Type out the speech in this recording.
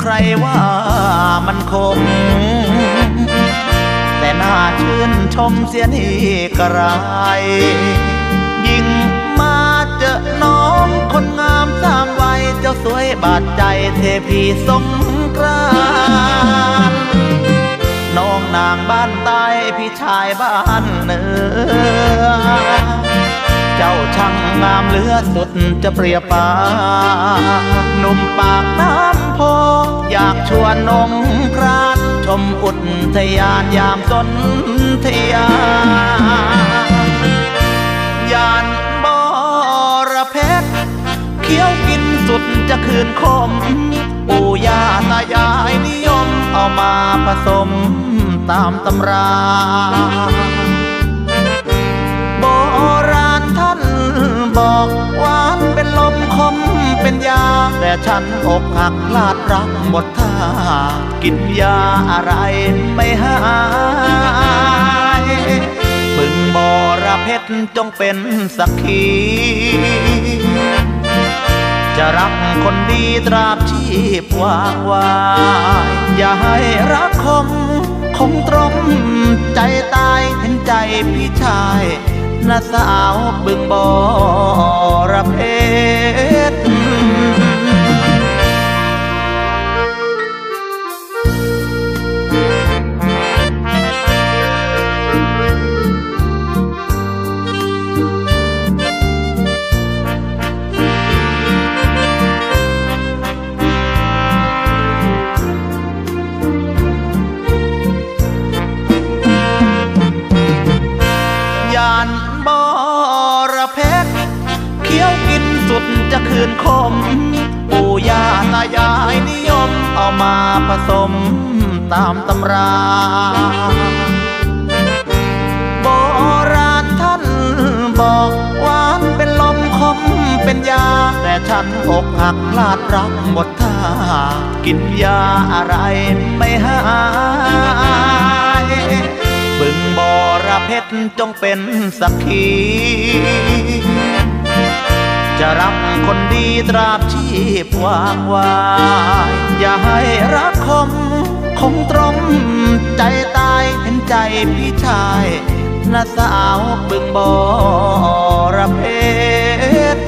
ใครว่ามันคม แต่น่าชื่นชมเสียนี่กระไร ยิ่งมาเจอน้องคนงามสามวัยเจ้าสวยบาดใจเทพีสงกรานน้องนางบ้านใต้พี่ชายบ้านเหนือ เจ้าช่างงามเหลือสุดจะเปรียบปาน ชวนนงครานชมอุทยานยามสนทยายานบอระเพ็ดเคี้ยวกินสุดจะคืนคม ปู่ย่าตายายนิยมเอามาผสมตามตำรา ฉันอกหักพลาดรักหมดท่า กินยาอะไรไม่หายบึงบอระเพ็ดจงเป็นสักขี จะรักคนดีตราบชีพวางวาย อย่าให้รักคมคงตรงใจตายเห็นใจพี่ชายน้าสาวบึงบอระเพชร สุดจะคืนคม ปู่ย่าตายายนิยมเอามาผสมตามตำราโบราณท่านบอกหวานเป็นลมคมเป็นยา แต่ฉันอกหักพลาดรักหมดท่า กินยาอะไรไม่หายบึงบอระเพ็ดจงเป็นสักขี คนดีตราบชีพวางวาย อย่าให้รักคมคงตรม ใจตายเห็นใจพี่ชายน้าสาวบึงบอระเพ็ด